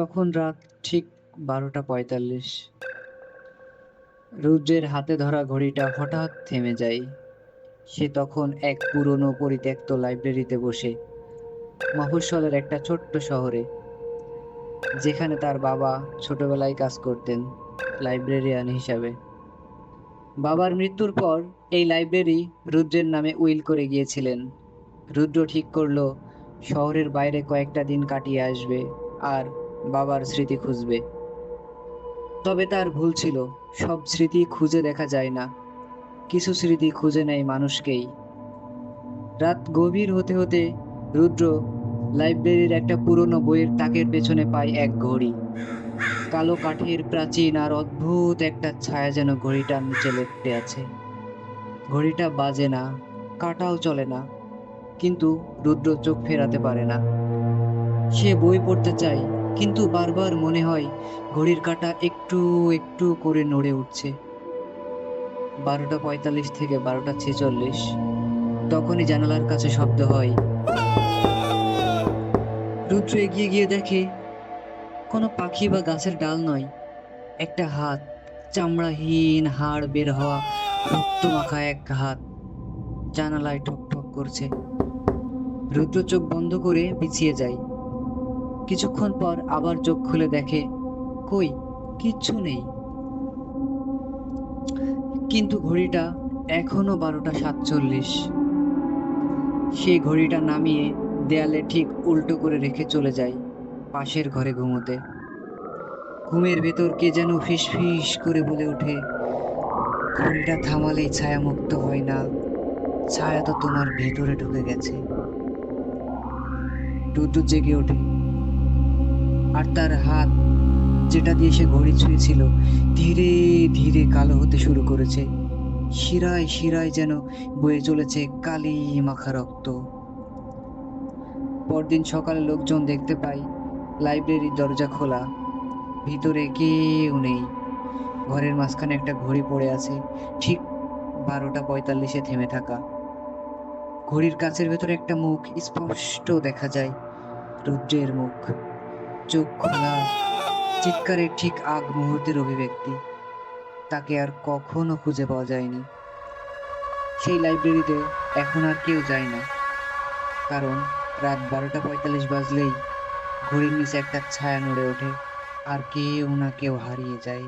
তখন রাত ঠিক বারোটা পঁয়তাল্লিশ। রুদ্রের হাতে ধরা ঘড়িটা হঠাৎ থেমে যায়। সে তখন এক পুরনো পরিত্যক্ত লাইব্রেরিতে বসে, মফস্বলের একটা ছোট্ট শহরে, যেখানে তার বাবা ছোটবেলায় কাজ করতেন, লাইব্রেরিয়ান হিসাবে। বাবার মৃত্যুর পর এই লাইব্রেরি রুদ্রের নামে উইল করে গিয়েছিলেন। রুদ্র ঠিক করল, শহরের বাইরে কয়েকটা দিন কাটিয়ে আসবে, আর বাবার স্মৃতি খুঁজবে। তবে তার ভুল ছিল। সব স্মৃতি খুঁজে দেখা যায় না। কিছু স্মৃতি খুঁজে নেয় মানুষকেই। রাত গভীর হতে হতে রুদ্র লাইব্রেরির একটা পুরনো বইয়ের তাকের পেছনে পায় এক ঘড়ি। কালো কাঠের প্রাচীন আর অদ্ভুত একটা ছায়া যেন ঘড়িটার নিচে লেপটে আছে। ঘড়িটা বাজে না, কাটাও চলে না, কিন্তু রুদ্র চোখ ফেরাতে পারে না। সে বই পড়তে চায় কিন্তু বারবার মনে হয় ঘড়ির কাঁটা একটু একটু করে নড়ে উঠছে। বারোটা পঁয়তাল্লিশ থেকে বারোটা ছেচল্লিশ। তখনই জানালার কাছে শব্দ হয়। রুদ্র এগিয়ে গিয়ে দেখে কোনো পাখি বা গাছের ডাল নয়, একটা হাত, চামড়াহীন হাড় বের হওয়া রক্ত মাখা এক হাত জানালায় ঠক ঠক করছে। রুদ্র চোখ বন্ধ করে পিছিয়ে যায়। কিছুক্ষণ পর আবার চোখ খুলে দেখে, কই, কিচ্ছু নেই। কিন্তু ঘড়িটা এখনও বারোটা সাতচল্লিশ। সেই ঘড়িটা নামিয়ে দেয়ালে ঠিক উল্টো করে রেখে চলে যায় পাশের ঘরে ঘুমোতে। ঘুমের ভেতর কে যেন ফিস ফিস করে বলে ওঠে, ঘড়িটা থামালেই ছায়া মুক্ত হয় না, ছায়া তো তোমার ভেতরে ঢুকে গেছে। রুদ্র জেগে ওঠে। আর তার হাত যেটা দিয়ে সে ঘড়ি ছুঁয়েছিল, ধীরে ধীরে কালো হতে শুরু করেছে। শিরায় শিরায় যেন বয়ে চলেছে কালি মাখা রক্ত। পরদিন সকালে লোকজন দেখতে পায়, লাইব্রেরির দরজা খোলা, ভিতরে কেউ নেই। ঘরের মাঝখানে একটা ঘড়ি পড়ে আছে, ঠিক বারোটা পঁয়তাল্লিশে থেমে থাকা। ঘড়ির কাছের ভেতরে একটা মুখ স্পষ্ট দেখা যায়, রুদ্রের মুখ। চোখ খোলা। চিৎকারের ঠিক আগ মুহূর্তের অভিব্যক্তি। তাকে আর কখনো খুঁজে পাওয়া যায়নি। সেই লাইব্রেরিতে এখন আর কেউ যায় না। কারণ রাত বারোটা পঁয়তাল্লিশ বাজলেই ঘড়ির নিচে একটা ছায়া নড়ে ওঠে। আর কেউ না কেউ হারিয়ে যায়।